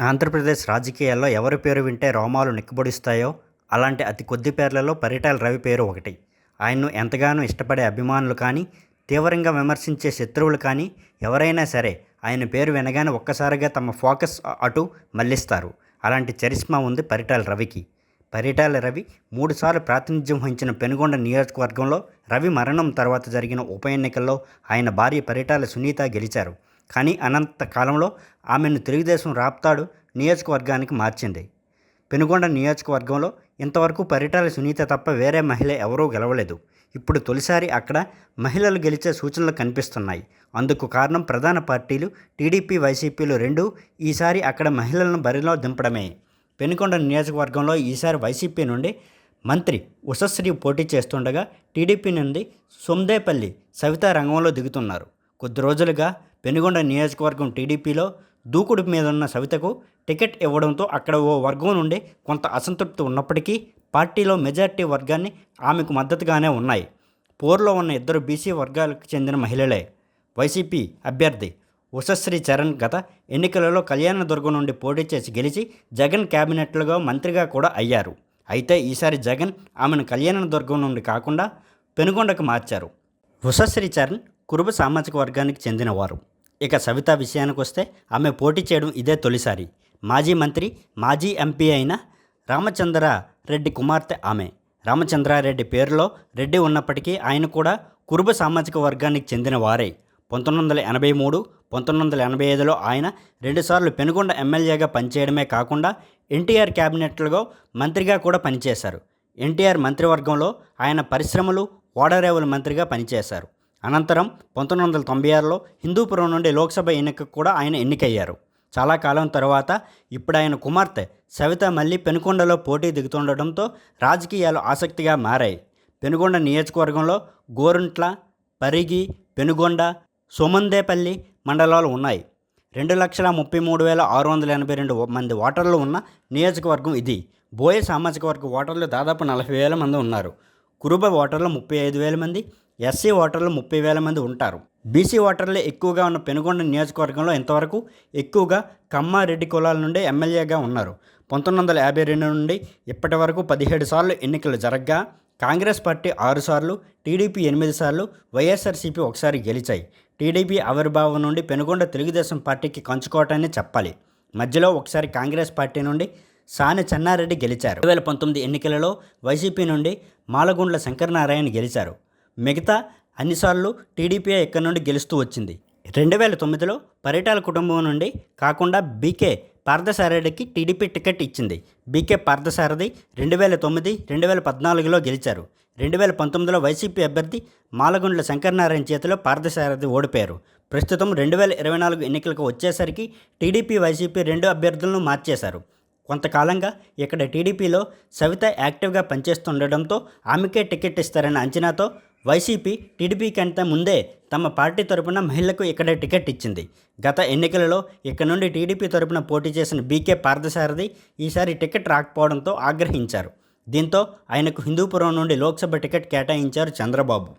ఆంధ్రప్రదేశ్ రాజకీయాల్లో ఎవరి పేరు వింటే రోమాలు నిక్కబొడుస్తాయో అలాంటి అతి కొద్ది పేర్లలో పరిటాల రవి పేరు ఒకటి. ఆయన్ను ఎంతగానో ఇష్టపడే అభిమానులు కానీ తీవ్రంగా విమర్శించే శత్రువులు కానీ ఎవరైనా సరే ఆయన పేరు వినగానే ఒక్కసారిగా తమ ఫోకస్ అటు మళ్ళిస్తారు అలాంటి చరిష్మా ఉంది పరిటాల రవికి. పరిటాల రవి మూడుసార్లు ప్రాతినిధ్యం వహించిన పెనుగొండ నియోజకవర్గంలో రవి మరణం తర్వాత జరిగిన ఉప ఎన్నికల్లో ఆయన భార్య పరిటాల సునీత గెలిచారు. కానీ అనంత కాలంలో ఆమెను తెలుగుదేశం రాప్తాడు నియోజకవర్గానికి మార్చింది. పెనుగొండ నియోజకవర్గంలో ఇంతవరకు పరిటాల సునీత తప్ప వేరే మహిళ ఎవరూ గెలవలేదు. ఇప్పుడు తొలిసారి అక్కడ మహిళలు గెలిచే సూచనలు కనిపిస్తున్నాయి. అందుకు కారణం ప్రధాన పార్టీలు టీడీపీ వైసీపీలు రెండూ ఈసారి అక్కడ మహిళలను బరిలో దింపడమే. పెనుకొండ నియోజకవర్గంలో ఈసారి వైసీపీ నుండి మంత్రి ఉషశ్రీ పోటీ చేస్తుండగా టీడీపీ నుండి సొమ్దేపల్లి సవితా రంగంలో దిగుతున్నారు. కొద్ది రోజులుగా పెనుగొండ నియోజకవర్గం టీడీపీలో దూకుడు మీద ఉన్న సవితకు టికెట్ ఇవ్వడంతో అక్కడ ఓ వర్గం నుండి కొంత అసంతృప్తి ఉన్నప్పటికీ పార్టీలో మెజార్టీ వర్గాన్ని ఆమెకు మద్దతుగానే ఉన్నాయి. పోరులో ఉన్న ఇద్దరు బీసీ వర్గాలకు చెందిన మహిళలే. వైసీపీ అభ్యర్థి ఉషశ్రీ చరణ్ గత ఎన్నికలలో కళ్యాణదుర్గం నుండి పోటీ చేసి గెలిచి జగన్ క్యాబినెట్లుగా మంత్రిగా కూడా అయ్యారు. అయితే ఈసారి జగన్ ఆమెను కళ్యాణదుర్గం నుండి కాకుండా పెనుగొండకు మార్చారు. ఉషశ్రీ చరణ్ కురుబ సామాజిక వర్గానికి చెందినవారు. ఇక సవిత విషయానికి వస్తే ఆమె పోటీ చేయడం ఇదే తొలిసారి. మాజీ మంత్రి మాజీ ఎంపీ అయిన రామచంద్రారెడ్డి కుమార్తె ఆమె. రామచంద్రారెడ్డి పేరులో రెడ్డి ఉన్నప్పటికీ ఆయన కూడా కురుబ సామాజిక వర్గానికి చెందిన వారే. పంతొమ్మిది వందల ఎనభై మూడు పంతొమ్మిది వందల ఎనభై ఐదులో ఆయన రెండుసార్లు పెనుగొండ ఎమ్మెల్యేగా పనిచేయడమే కాకుండా ఎన్టీఆర్ క్యాబినెట్లుగా మంత్రిగా కూడా పనిచేశారు. ఎన్టీఆర్ మంత్రివర్గంలో ఆయన పరిశ్రమలు ఓడరేవుల మంత్రిగా పనిచేశారు. అనంతరం పంతొమ్మిది వందల తొంభై ఆరులో హిందూపురం నుండి లోక్సభ ఎన్నికకు కూడా ఆయన ఎన్నికయ్యారు. చాలా కాలం తర్వాత ఇప్పుడు ఆయన కుమార్తె సవిత మళ్ళీ పెనుకొండలో పోటీ దిగుతుండటంతో రాజకీయాలు ఆసక్తిగా మారాయి. పెనుగొండ నియోజకవర్గంలో గోరుంట్ల పరిగి పెనుగొండ సోమందేపల్లి మండలాలు ఉన్నాయి. రెండు లక్షల ముప్పై మూడు వేల ఆరు వందల ఎనభై రెండు మంది ఓటర్లు ఉన్న నియోజకవర్గం ఇది. బోయ సామాజిక వర్గ ఓటర్లు దాదాపు నలభై వేల మంది ఉన్నారు. కురుబ ఓటర్లు ముప్పై ఐదు వేల మంది ఎస్సీ ఓటర్లు ముప్పై వేల మంది ఉంటారు. బీసీ ఓటర్లే ఎక్కువగా ఉన్న పెనుగొండ నియోజకవర్గంలో ఇంతవరకు ఎక్కువగా కమ్మారెడ్డి కులాల నుండి ఎమ్మెల్యేగా ఉన్నారు. పంతొమ్మిది వందల యాభై రెండు నుండి ఇప్పటి వరకు పదిహేడు సార్లు ఎన్నికలు జరగ్గా కాంగ్రెస్ పార్టీ ఆరుసార్లు టీడీపీ ఎనిమిది సార్లు వైఎస్ఆర్సీపీ ఒకసారి గెలిచాయి. టీడీపీ ఆవిర్భావం నుండి పెనుగొండ తెలుగుదేశం పార్టీకి కంచుకోవటాన్ని చెప్పాలి. మధ్యలో ఒకసారి కాంగ్రెస్ పార్టీ నుండి సాని చెన్నారెడ్డి గెలిచారు. రెండు వేల పంతొమ్మిది ఎన్నికలలో వైసీపీ నుండి మాలగుండ్ల శంకరనారాయణ గెలిచారు. మిగతా అన్నిసార్లు టీడీపీ ఇక్కడి నుండి గెలుస్తూ వచ్చింది. రెండు వేల తొమ్మిదిలో పరిటాల కుటుంబం నుండి కాకుండా బీకే పార్థసారథికి టీడీపీ టికెట్ ఇచ్చింది. బీకే పార్థసారథి రెండు వేల తొమ్మిది రెండు వేల పద్నాలుగులో గెలిచారు. రెండు వేల పంతొమ్మిదిలో వైసీపీ అభ్యర్థి మాలగుండ్ల శంకరనారాయణ చేతిలో పార్థసారథి ఓడిపోయారు. ప్రస్తుతం రెండు వేల ఇరవై నాలుగు ఎన్నికలకు వచ్చేసరికి టీడీపీ వైసీపీ రెండు అభ్యర్థులను మార్చేశారు. కొంతకాలంగా ఇక్కడ టీడీపీలో సవిత యాక్టివ్గా పనిచేస్తుండటంతో ఆమెకే టికెట్ ఇస్తారన్న అంచనాతో వైసీపీ టీడీపీ కంటే ముందే తమ పార్టీ తరపున మహిళలకు ఇక్కడ టికెట్ ఇచ్చింది. గత ఎన్నికలలో ఇక్కడ నుండి టీడీపీ తరపున పోటీ చేసిన బీకే పార్థసారథి ఈసారి టికెట్ రాకపోవడంతో ఆగ్రహించారు. దీంతో ఆయనకు హిందూపురం నుండి లోక్సభ టికెట్ కేటాయించారు చంద్రబాబు.